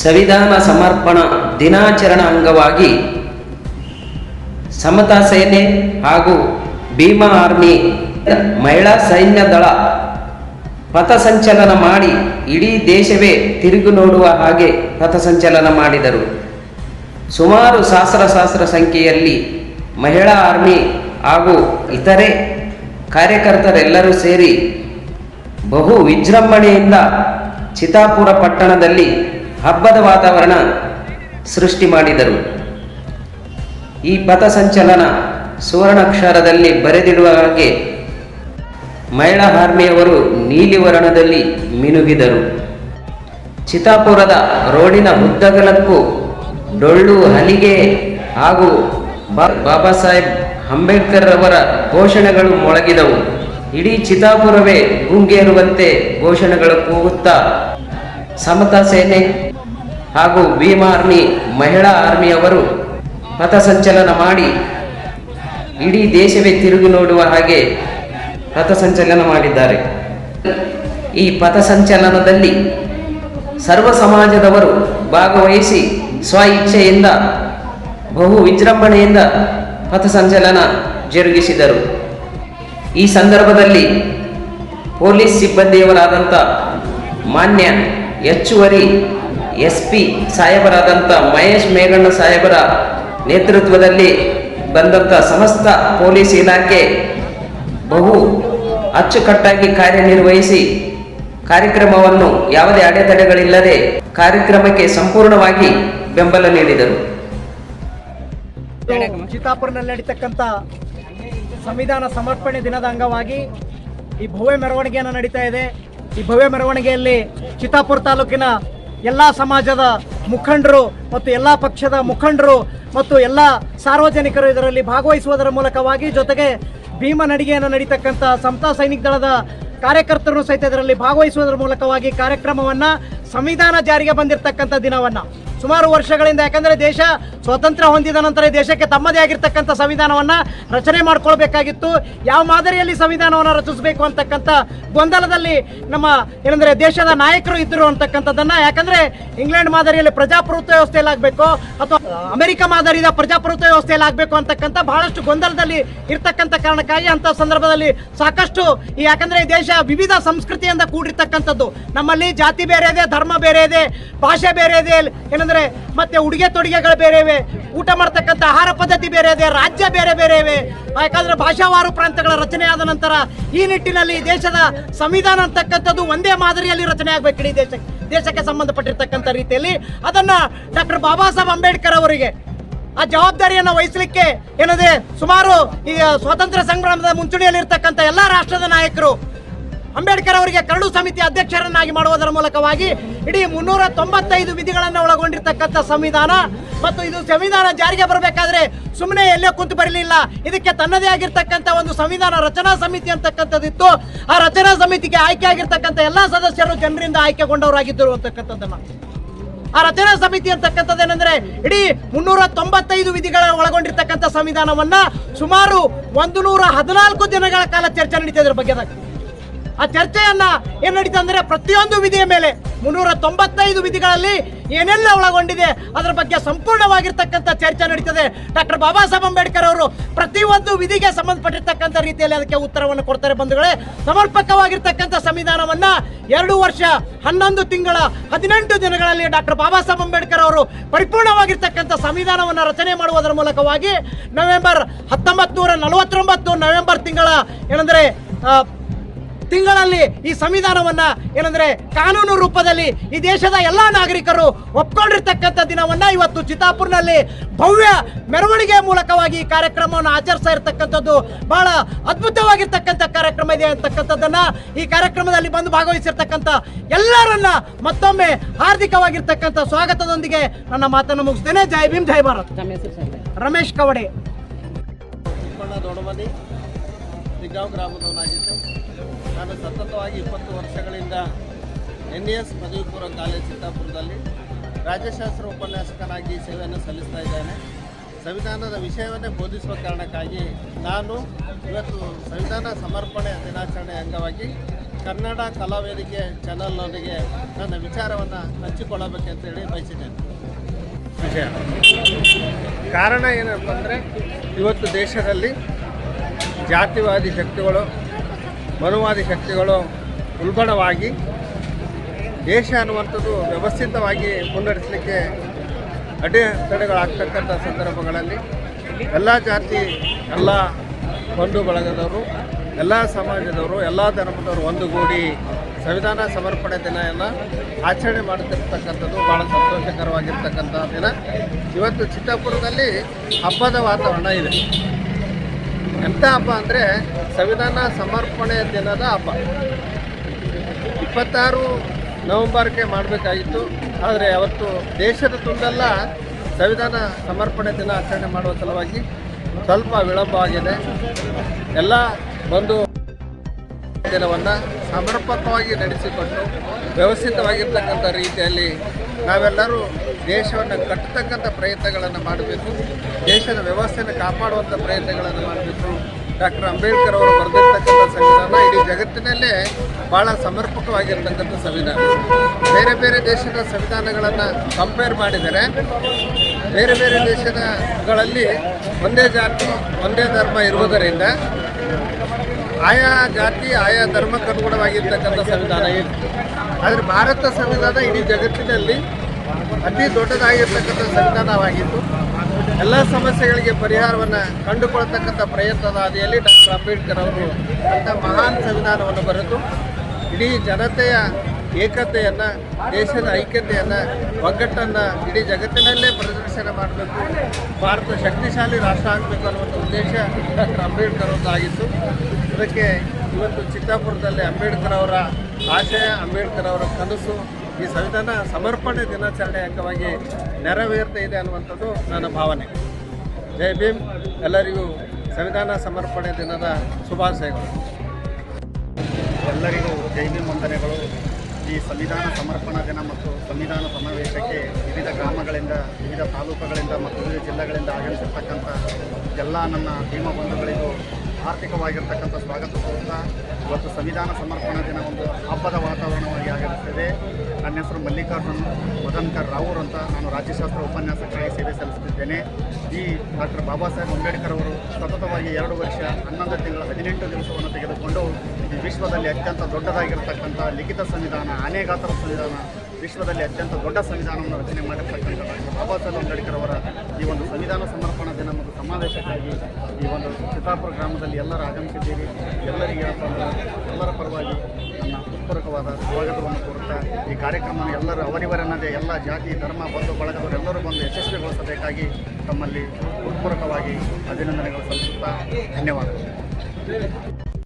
ಸಂವಿಧಾನ ಸಮರ್ಪಣ ದಿನಾಚರಣ ಅಂಗವಾಗಿ ಸಮತಾ ಸೇನೆ ಹಾಗೂ ಭೀಮಾ ಆರ್ಮಿ ಮಹಿಳಾ ಸೈನ್ಯ ದಳ ಪಥಸಂಚಲನ ಮಾಡಿ ಇಡೀ ದೇಶವೇ ತಿರುಗು ನೋಡುವ ಹಾಗೆ ಪಥಸಂಚಲನ ಮಾಡಿದರು. ಸುಮಾರು ಸಹಸ್ರ ಸಹಸ್ರ ಸಂಖ್ಯೆಯಲ್ಲಿ ಮಹಿಳಾ ಆರ್ಮಿ ಹಾಗೂ ಇತರೆ ಕಾರ್ಯಕರ್ತರೆಲ್ಲರೂ ಸೇರಿ ಬಹು ವಿಜೃಂಭಣೆಯಿಂದ ಚಿತಾಪುರ ಪಟ್ಟಣದಲ್ಲಿ ಹಬ್ಬದ ವಾತಾವರಣ ಸೃಷ್ಟಿ ಮಾಡಿದರು. ಈ ಪಥಸಂಚಲನ ಸುವರ್ಣಾಕ್ಷರದಲ್ಲಿ ಬರೆದಿಡುವ ಹಾಗೆ ಮಹಿಳಾ ಹಾರ್ಮಿಯವರು ನೀಲಿ ವರ್ಣದಲ್ಲಿ ಮಿನುಗಿದರು. ಚಿತಾಪುರದ ರೋಡಿನ ಉದ್ದಗಲಕ್ಕೂ ಡೊಳ್ಳು ಹಲಿಗೆ ಹಾಗೂ ಬಾಬಾ ಸಾಹೇಬ್ ಅಂಬೇಡ್ಕರ್ ಅವರ ಘೋಷಣೆಗಳು ಮೊಳಗಿದವು. ಇಡೀ ಚಿತಾಪುರವೇ ಗುಂಗೇರುವಂತೆ ಘೋಷಣೆಗಳು ಕೂಗುತ್ತಾ ಸಮತಾ ಸೇನೆ ಹಾಗೂ ಭೀಮ ಆರ್ಮಿ ಮಹಿಳಾ ಆರ್ಮಿಯವರು ಪಥಸಂಚಲನ ಮಾಡಿ ಇಡೀ ದೇಶವೇ ತಿರುಗಿ ನೋಡುವ ಹಾಗೆ ಪಥಸಂಚಲನ ಮಾಡಿದ್ದಾರೆ. ಈ ಪಥಸಂಚಲನದಲ್ಲಿ ಸರ್ವ ಸಮಾಜದವರು ಭಾಗವಹಿಸಿ ಸ್ವ ಇಚ್ಛೆಯಿಂದ ಬಹು ವಿಜೃಂಭಣೆಯಿಂದ ಪಥಸಂಚಲನ ಜರುಗಿಸಿದರು. ಈ ಸಂದರ್ಭದಲ್ಲಿ ಪೊಲೀಸ್ ಸಿಬ್ಬಂದಿಯವರಾದಂಥ ಮಾನ್ಯ ಹೆಚ್ಚುವರಿ ಎಸ್ ಪಿ ಸಾಹೇಬರಾದಂಥ ಮಹೇಶ್ ಮೇಘಣ್ಣ ಸಾಹೇಬರ ನೇತೃತ್ವದಲ್ಲಿ ಬಂದಂಥ ಸಮಸ್ತ ಪೊಲೀಸ್ ಇಲಾಖೆ ಬಹು ಅಚ್ಚುಕಟ್ಟಾಗಿ ಕಾರ್ಯನಿರ್ವಹಿಸಿ ಕಾರ್ಯಕ್ರಮವನ್ನು ಯಾವುದೇ ಅಡೆತಡೆಗಳಿಲ್ಲದೆ ಕಾರ್ಯಕ್ರಮಕ್ಕೆ ಸಂಪೂರ್ಣವಾಗಿ ಬೆಂಬಲ ನೀಡಿದರು. ಚಿತ್ತಾಪುರದಲ್ಲಿ ನಡೀತಕ್ಕಂಥ ಸಂವಿಧಾನ ಸಮರ್ಪಣೆ ದಿನದ ಅಂಗವಾಗಿ ಈ ಭವ್ಯ ಮೆರವಣಿಗೆಯನ್ನು ನಡೀತಾ ಇದೆ. ಈ ಭವ್ಯ ಮೆರವಣಿಗೆಯಲ್ಲಿ ಚಿತ್ತಾಪುರ ತಾಲೂಕಿನ ಎಲ್ಲ ಸಮಾಜದ ಮುಖಂಡರು ಮತ್ತು ಎಲ್ಲ ಪಕ್ಷದ ಮುಖಂಡರು ಮತ್ತು ಎಲ್ಲ ಸಾರ್ವಜನಿಕರು ಇದರಲ್ಲಿ ಭಾಗವಹಿಸುವುದರ ಮೂಲಕವಾಗಿ ಜೊತೆಗೆ ಭೀಮ ನಡಿಗೆಯನ್ನು ನಡೀತಕ್ಕಂಥ ಸಮತಾ ಸೈನಿಕ ದಳದ ಕಾರ್ಯಕರ್ತರು ಸಹಿತ ಇದರಲ್ಲಿ ಭಾಗವಹಿಸುವುದರ ಮೂಲಕವಾಗಿ ಕಾರ್ಯಕ್ರಮವನ್ನು ಸಂವಿಧಾನ ಜಾರಿಗೆ ಬಂದಿರತಕ್ಕಂಥ ದಿನವನ್ನು. ಸುಮಾರು ವರ್ಷಗಳಿಂದ, ಯಾಕಂದರೆ ದೇಶ ಸ್ವಾತಂತ್ರ್ಯ ಹೊಂದಿದ ನಂತರ ದೇಶಕ್ಕೆ ತಮ್ಮದೇ ಆಗಿರ್ತಕ್ಕಂಥ ಸಂವಿಧಾನವನ್ನು ರಚನೆ ಮಾಡ್ಕೊಳ್ಬೇಕಾಗಿತ್ತು. ಯಾವ ಮಾದರಿಯಲ್ಲಿ ಸಂವಿಧಾನವನ್ನು ರಚಿಸಬೇಕು ಅಂತಕ್ಕಂಥ ಗೊಂದಲದಲ್ಲಿ ನಮ್ಮ ಏನಂದರೆ ದೇಶದ ನಾಯಕರು ಇದ್ದರು ಅಂತಕ್ಕಂಥದ್ದನ್ನು, ಯಾಕಂದರೆ ಇಂಗ್ಲೆಂಡ್ ಮಾದರಿಯಲ್ಲಿ ಪ್ರಜಾಪ್ರಭುತ್ವ ವ್ಯವಸ್ಥೆಯಲ್ಲಿ ಆಗಬೇಕು ಅಥವಾ ಅಮೆರಿಕ ಮಾದರಿಯ ಪ್ರಜಾಪ್ರಭುತ್ವ ವ್ಯವಸ್ಥೆಯಲ್ಲಿ ಆಗಬೇಕು ಅಂತಕ್ಕಂಥ ಬಹಳಷ್ಟು ಗೊಂದಲದಲ್ಲಿ ಇರ್ತಕ್ಕಂಥ ಕಾರಣಕ್ಕಾಗಿ ಅಂಥ ಸಂದರ್ಭದಲ್ಲಿ ಸಾಕಷ್ಟು ಈ ಯಾಕಂದರೆ ಈ ದೇಶ ವಿವಿಧ ಸಂಸ್ಕೃತಿಯಿಂದ ಕೂಡಿರ್ತಕ್ಕಂಥದ್ದು. ನಮ್ಮಲ್ಲಿ ಜಾತಿ ಬೇರೆ ಇದೆ, ಧರ್ಮ ಬೇರೆ ಇದೆ, ಭಾಷೆ ಬೇರೆ ಇದೆ, ಏನಂದ್ರೆ ಮತ್ತೆ ಉಡುಗೆ ತೊಡುಗೆಗಳು ಬೇರೆ ಊಟ ಮಾಡ್ತಕ್ಕಂಥ ಆಹಾರ ಪದ್ಧತಿ ಬೇರೆ ಇದೆ, ರಾಜ್ಯ ಬೇರೆ ಬೇರೆ ಇವೆ. ಯಾಕಂದ್ರೆ ಭಾಷಾವಾರು ಪ್ರಾಂತಗಳ ರಚನೆ ಆದ ನಂತರ ಈ ನಿಟ್ಟಿನಲ್ಲಿ ದೇಶದ ಸಂವಿಧಾನ ಅಂತಕ್ಕಂಥದ್ದು ಒಂದೇ ಮಾದರಿಯಲ್ಲಿ ರಚನೆ ಆಗ್ಬೇಕು ಇಡೀ ದೇಶಕ್ಕೆ. ದೇಶಕ್ಕೆ ಸಂಬಂಧಪಟ್ಟಿರ್ತಕ್ಕಂಥ ರೀತಿಯಲ್ಲಿ. ಅದನ್ನ ಡಾಕ್ಟರ್ ಬಾಬಾ ಸಾಹೇಬ್ ಅಂಬೇಡ್ಕರ್ ಅವರಿಗೆ ಆ ಜವಾಬ್ದಾರಿಯನ್ನು ವಹಿಸಲಿಕ್ಕೆ ಏನದೆ ಸುಮಾರು ಈ ಸ್ವಾತಂತ್ರ್ಯ ಸಂಗ್ರಾಮದ ಮುಂಚೂಣಿಯಲ್ಲಿರ್ತಕ್ಕಂಥ ಎಲ್ಲಾ ರಾಷ್ಟ್ರದ ನಾಯಕರು ಅಂಬೇಡ್ಕರ್ ಅವರಿಗೆ ಕರಡು ಸಮಿತಿ ಅಧ್ಯಕ್ಷರನ್ನಾಗಿ ಮಾಡುವುದರ ಮೂಲಕವಾಗಿ ಇಡೀ ಮುನ್ನೂರ ತೊಂಬತ್ತೈದು ವಿಧಿಗಳನ್ನು ಒಳಗೊಂಡಿರ್ತಕ್ಕಂಥ ಸಂವಿಧಾನ ಮತ್ತು ಇದು ಸಂವಿಧಾನ ಜಾರಿಗೆ ಬರಬೇಕಾದ್ರೆ ಸುಮ್ಮನೆ ಎಲ್ಲೇ ಕುಂತು ಬರಲಿಲ್ಲ. ಇದಕ್ಕೆ ತನ್ನದೇ ಆಗಿರ್ತಕ್ಕಂಥ ಒಂದು ಸಂವಿಧಾನ ರಚನಾ ಸಮಿತಿ ಅಂತಕ್ಕಂಥದ್ದಿತ್ತು. ಆ ರಚನಾ ಸಮಿತಿಗೆ ಆಯ್ಕೆ ಆಗಿರ್ತಕ್ಕಂಥ ಎಲ್ಲ ಸದಸ್ಯರು ಜನರಿಂದ ಆಯ್ಕೆಗೊಂಡವರಾಗಿದ್ದರು ಅಂತಕ್ಕಂಥದ್ದನ್ನು. ಆ ರಚನಾ ಸಮಿತಿ ಅಂತಕ್ಕಂಥದ್ದೇನೆಂದ್ರೆ ಇಡೀ ಮುನ್ನೂರ ತೊಂಬತ್ತೈದು ವಿಧಿಗಳ ಒಳಗೊಂಡಿರ್ತಕ್ಕಂಥ ಸಂವಿಧಾನವನ್ನ ಸುಮಾರು ಒಂದು ನೂರ ಹದಿನಾಲ್ಕು ದಿನಗಳ ಕಾಲ ಚರ್ಚೆ ನಡೀತಾ ಇದ್ರ ಬಗ್ಗೆ ಆ ಚರ್ಚೆಯನ್ನ ಏನ್ ನಡೀತಾ ಅಂದ್ರೆ ಪ್ರತಿಯೊಂದು ವಿಧಿಯ ಮೇಲೆ ಮುನ್ನೂರ ತೊಂಬತ್ತೈದು ವಿಧಿಗಳಲ್ಲಿ ಏನೆಲ್ಲ ಒಳಗೊಂಡಿದೆ, ಅದರ ಬಗ್ಗೆ ಸಂಪೂರ್ಣವಾಗಿರ್ತಕ್ಕಂಥ ಚರ್ಚೆ ನಡೀತದೆ. ಡಾಕ್ಟರ್ ಬಾಬಾ ಸಾಹೇಬ್ ಅಂಬೇಡ್ಕರ್ ಅವರು ಪ್ರತಿಯೊಂದು ವಿಧಿಗೆ ಸಂಬಂಧಪಟ್ಟಿರ್ತಕ್ಕಂಥ ರೀತಿಯಲ್ಲಿ ಅದಕ್ಕೆ ಉತ್ತರವನ್ನು ಕೊಡ್ತಾರೆ ಬಂಧುಗಳೇ. ಸಮರ್ಪಕವಾಗಿರ್ತಕ್ಕಂಥ ಸಂವಿಧಾನವನ್ನ ಎರಡು ವರ್ಷ, ಹನ್ನೊಂದು ತಿಂಗಳ, ಹದಿನೆಂಟು ದಿನಗಳಲ್ಲಿ ಡಾಕ್ಟರ್ ಬಾಬಾ ಸಾಹೇಬ್ ಅಂಬೇಡ್ಕರ್ ಅವರು ಪರಿಪೂರ್ಣವಾಗಿರ್ತಕ್ಕಂಥ ಸಂವಿಧಾನವನ್ನು ರಚನೆ ಮಾಡುವುದರ ಮೂಲಕವಾಗಿ ನವೆಂಬರ್ ಹತ್ತೊಂಬತ್ತು ನೂರ ನಲವತ್ತೊಂಬತ್ತು ನವೆಂಬರ್ ತಿಂಗಳ ಏನಂದ್ರೆ ತಿಂಗಳಲ್ಲಿ ಈ ಸಂವಿಧಾನವನ್ನ ಏನಂದ್ರೆ ಕಾನೂನು ರೂಪದಲ್ಲಿ ಈ ದೇಶದ ಎಲ್ಲಾ ನಾಗರಿಕರು ಒಪ್ಕೊಂಡಿರ್ತಕ್ಕಂಥ ದಿನವನ್ನ ಇವತ್ತು ಚಿತ್ತಾಪುರ್ನಲ್ಲಿ ಭವ್ಯ ಮೆರವಣಿಗೆ ಮೂಲಕವಾಗಿ ಈ ಕಾರ್ಯಕ್ರಮವನ್ನು ಆಚರಿಸ್ತಾ ಇರತಕ್ಕಂಥದ್ದು ಬಹಳ ಅದ್ಭುತವಾಗಿರ್ತಕ್ಕಂಥ ಕಾರ್ಯಕ್ರಮ ಇದೆ ಅಂತಕ್ಕಂಥದ್ದನ್ನ ಈ ಕಾರ್ಯಕ್ರಮದಲ್ಲಿ ಬಂದು ಭಾಗವಹಿಸಿರ್ತಕ್ಕಂಥ ಎಲ್ಲರನ್ನ ಮತ್ತೊಮ್ಮೆ ಹಾರ್ದಿಕವಾಗಿರ್ತಕ್ಕಂಥ ಸ್ವಾಗತದೊಂದಿಗೆ ನನ್ನ ಮಾತನ್ನು ಮುಗಿಸ್ತೇನೆ. ಜೈ ಭೀಮ್ ಜೈ ಭಾರತ್. ರಮೇಶ್ ಕವಡೆ. ದಿಗ್ಗಾಂವ್ ಗ್ರಾಮದವನಾಗಿದ್ದು ನಾನು ಸತತವಾಗಿ ಇಪ್ಪತ್ತು ವರ್ಷಗಳಿಂದ ಎನ್ ಎಸ್ ಪದವಿ ಪೂರ್ವ ಕಾಲೇಜ್ ಸಿದ್ದಾಪುರದಲ್ಲಿ ರಾಜ್ಯಶಾಸ್ತ್ರ ಉಪನ್ಯಾಸಕನಾಗಿ ಸೇವೆಯನ್ನು ಸಲ್ಲಿಸ್ತಾ ಇದ್ದೇನೆ. ಸಂವಿಧಾನದ ವಿಷಯವನ್ನೇ ಬೋಧಿಸುವ ಕಾರಣಕ್ಕಾಗಿ ನಾನು ಇವತ್ತು ಸಂವಿಧಾನ ಸಮರ್ಪಣೆ ದಿನಾಚರಣೆ ಅಂಗವಾಗಿ ಕನ್ನಡ ಕಲಾವೇದಿಕೆ ಚಾನಲ್ನೊಂದಿಗೆ ನನ್ನ ವಿಚಾರವನ್ನು ಹಂಚಿಕೊಳ್ಳಬೇಕಂತೇಳಿ ಬಯಸಿದ್ದೇನೆ. ವಿಷಯ. ಕಾರಣ ಏನಪ್ಪ ಅಂದರೆ ಇವತ್ತು ದೇಶದಲ್ಲಿ ಜಾತಿವಾದಿ ಶಕ್ತಿಗಳು, ಮನುವಾದಿ ಶಕ್ತಿಗಳು ಉಲ್ಬಣವಾಗಿ ದೇಶ ಅನ್ನುವಂಥದ್ದು ವ್ಯವಸ್ಥಿತವಾಗಿ ಮುನ್ನಡೆಸಲಿಕ್ಕೆ ಅಡೆತಡೆಗಳಾಗ್ತಕ್ಕಂಥ ಸಂದರ್ಭಗಳಲ್ಲಿ ಎಲ್ಲ ಜಾತಿ, ಎಲ್ಲ ಬಂಧು ಬಳಗದವರು, ಎಲ್ಲ ಸಮಾಜದವರು, ಎಲ್ಲ ಧರ್ಮದವರು ಒಂದುಗೂಡಿ ಸಂವಿಧಾನ ಸಮರ್ಪಣೆ ದಿನ ಎಲ್ಲ ಆಚರಣೆ ಮಾಡುತ್ತಿರ್ತಕ್ಕಂಥದ್ದು ಭಾಳ ಸಂತೋಷಕರವಾಗಿರ್ತಕ್ಕಂಥ ದಿನ. ಇವತ್ತು ಚಿತ್ತಾಪುರದಲ್ಲಿ ಹಬ್ಬದ ವಾತಾವರಣ ಇದೆ. ಎಂಥ ಹಬ್ಬ ಅಂದರೆ ಸಂವಿಧಾನ ಸಮರ್ಪಣೆ ದಿನದ ಹಬ್ಬ. ಇಪ್ಪತ್ತಾರು ನವಂಬರ್ಗೆ ಮಾಡಬೇಕಾಗಿತ್ತು. ಆದರೆ ಅವತ್ತು ದೇಶದ ತುಂಡೆಲ್ಲ ಸಂವಿಧಾನ ಸಮರ್ಪಣೆ ದಿನ ಆಚರಣೆ ಮಾಡುವ ಸಲುವಾಗಿ ಸ್ವಲ್ಪ ವಿಳಂಬ ಆಗಿದೆ. ಎಲ್ಲ ಬಂದು ದಿನವನ್ನು ಸಮರ್ಪಕವಾಗಿ ನಡೆಸಿಕೊಂಡು ವ್ಯವಸ್ಥಿತವಾಗಿರ್ತಕ್ಕಂಥ ರೀತಿಯಲ್ಲಿ ನಾವೆಲ್ಲರೂ ದೇಶವನ್ನು ಕಟ್ಟತಕ್ಕಂಥ ಪ್ರಯತ್ನಗಳನ್ನು ಮಾಡಬೇಕು. ದೇಶದ ವ್ಯವಸ್ಥೆಯನ್ನು ಕಾಪಾಡುವಂಥ ಪ್ರಯತ್ನಗಳನ್ನು ಮಾಡಬೇಕು. ಡಾಕ್ಟರ್ ಅಂಬೇಡ್ಕರ್ ಅವರು ಬರೆದಿರ್ತಕ್ಕಂಥ ಸಂವಿಧಾನ ಇಡೀ ಜಗತ್ತಿನಲ್ಲೇ ಭಾಳ ಸಮರ್ಪಕವಾಗಿರ್ತಕ್ಕಂಥ ಸಂವಿಧಾನ. ಬೇರೆ ಬೇರೆ ದೇಶದ ಸಂವಿಧಾನಗಳನ್ನು ಕಂಪೇರ್ ಮಾಡಿದರೆ ಬೇರೆ ಬೇರೆ ದೇಶದಗಳಲ್ಲಿ ಒಂದೇ ಜಾತಿ, ಒಂದೇ ಧರ್ಮ ಇರುವುದರಿಂದ ಆಯಾ ಜಾತಿ, ಆಯಾ ಧರ್ಮಕ್ಕೆ ಅನುಗುಣವಾಗಿರ್ತಕ್ಕಂಥ ಸಂವಿಧಾನ ಏನು ಆದರೆ ಭಾರತ ಸಂವಿಧಾನ ಇಡೀ ಜಗತ್ತಿನಲ್ಲಿ ಅತಿ ದೊಡ್ಡದಾಗಿರ್ತಕ್ಕಂಥ ಸಂವಿಧಾನವಾಗಿತ್ತು. ಎಲ್ಲ ಸಮಸ್ಯೆಗಳಿಗೆ ಪರಿಹಾರವನ್ನು ಕಂಡುಕೊಳ್ತಕ್ಕಂಥ ಪ್ರಯತ್ನದ ಹಾದಿಯಲ್ಲಿ ಡಾಕ್ಟರ್ ಅಂಬೇಡ್ಕರ್ ಅವರು ಅಂಥ ಮಹಾನ್ ಸಂವಿಧಾನವನ್ನು ಬರೆದು ಇಡೀ ಜನತೆಯ ಏಕತೆಯನ್ನು, ದೇಶದ ಐಕ್ಯತೆಯನ್ನು, ಒಗ್ಗಟ್ಟನ್ನು ಇಡೀ ಜಗತ್ತಿನಲ್ಲೇ ಪ್ರದರ್ಶನ ಮಾಡಬೇಕು, ಭಾರತ ಶಕ್ತಿಶಾಲಿ ರಾಷ್ಟ್ರ ಆಗಬೇಕು ಅನ್ನುವಂಥ ಉದ್ದೇಶ ಡಾಕ್ಟರ್ ಅಂಬೇಡ್ಕರ್ ಅವರದ್ದಾಗಿತ್ತು. ಅದಕ್ಕೆ ಇವತ್ತು ಚಿತ್ತಾಪುರದಲ್ಲಿ ಅಂಬೇಡ್ಕರ್ ಅವರ ಆಶಯ, ಅಂಬೇಡ್ಕರ್ ಅವರ ಕನಸು, ಈ ಸಂವಿಧಾನ ಸಮರ್ಪಣೆ ದಿನಾಚರಣೆ ಅಂಗವಾಗಿ ನೆರವೇರ್ತಾ ಇದೆ ಅನ್ನುವಂಥದ್ದು ನನ್ನ ಭಾವನೆ. ಜೈ ಭೀಮ್. ಎಲ್ಲರಿಗೂ ಸಂವಿಧಾನ ಸಮರ್ಪಣೆ ದಿನದ ಶುಭಾಶಯಗಳು. ಎಲ್ಲರಿಗೂ ಜೈ ಭೀಮ್ ವಂದನೆಗಳು. ಈ ಸಂವಿಧಾನ ಸಮರ್ಪಣಾ ದಿನ ಮತ್ತು ಸಂವಿಧಾನ ಸಮಾವೇಶಕ್ಕೆ ವಿವಿಧ ಗ್ರಾಮಗಳಿಂದ, ವಿವಿಧ ತಾಲೂಕುಗಳಿಂದ ಮತ್ತು ವಿವಿಧ ಜಿಲ್ಲೆಗಳಿಂದ ಆಗಮಿಸಿರ್ತಕ್ಕಂಥ ಎಲ್ಲ ನನ್ನ ಭೀಮ ಬಂಧುಗಳಿಗೂ ಆರ್ಥಿಕವಾಗಿರ್ತಕ್ಕಂಥ ಸ್ವಾಗತ ಇವತ್ತು ಸಂವಿಧಾನ ಸಮರ್ಪಣಾ ದಿನ ಒಂದು ಹಬ್ಬದ ವಾತಾವರಣವಾಗಿ ಆಗಿರುತ್ತದೆ. ನನ್ನ ಹೆಸರು ಮಲ್ಲಿಕಾರ್ಜುನ್ ಮದನ್ಕರ್ ರಾವೂರ್ ಅಂತ ನಾನು ರಾಜ್ಯಶಾಸ್ತ್ರ ಉಪನ್ಯಾಸಕರಾಗಿ ಸೇವೆ ಸಲ್ಲಿಸುತ್ತಿದ್ದೇನೆ. ಈ ಡಾಕ್ಟರ್ ಬಾಬಾ ಸಾಹೇಬ್ ಅಂಬೇಡ್ಕರ್ ಅವರು ಸತತವಾಗಿ ಎರಡು ವರ್ಷ ಹನ್ನೊಂದು ತಿಂಗಳ ಹದಿನೆಂಟು ದಿವಸವನ್ನು ತೆಗೆದುಕೊಂಡು ಈ ವಿಶ್ವದಲ್ಲಿ ಅತ್ಯಂತ ದೊಡ್ಡದಾಗಿರತಕ್ಕಂಥ ಲಿಖಿತ ಸಂವಿಧಾನ ಆನೆಗಾತರ ಸಂವಿಧಾನ, ವಿಶ್ವದಲ್ಲಿ ಅತ್ಯಂತ ದೊಡ್ಡ ಸಂವಿಧಾನವನ್ನು ರಚನೆ ಮಾಡಿರ್ತಕ್ಕಂಥ ಡಾಕ್ಟರ್ ಬಾಬಾ ಸಾಹೇಬ್ ಅಂಬೇಡ್ಕರ್ ಅವರ ಈ ಒಂದು ಸಂವಿಧಾನ ಸಮರ್ಪಣಾ ದಿನ ಮತ್ತು ಸಮಾವೇಶಕ್ಕಾಗಿ ಈ ಒಂದು ಚಿತ್ತಾಪುರ ಗ್ರಾಮದಲ್ಲಿ ಎಲ್ಲರೂ ಆಗಮಿಸಿದ್ದೀರಿ ಎಲ್ಲರಿಗೆ ಅಂದ್ರೆ ಎಲ್ಲರ ಪರವಾಗಿ ನನ್ನ ಉತ್ಪೂರಕವಾದ ಸ್ವಾಗತವನ್ನು ಕೋರುತ್ತಾ ಈ ಕಾರ್ಯಕ್ರಮ ಎಲ್ಲರೂ ಅವರಿವರನ್ನದೇ ಎಲ್ಲ ಜಾತಿ, ಧರ್ಮ, ಬಂಧು ಬಳಗದವರೆಲ್ಲರೂ ಬಂದು ಯಶಸ್ವಿಗೊಳಿಸಬೇಕಾಗಿ ತಮ್ಮಲ್ಲಿ ಉತ್ಪೂರಕವಾಗಿ ಅಭಿನಂದನೆಗಳು ಸಲ್ಲಿಸುತ್ತಾ ಧನ್ಯವಾದಗಳು.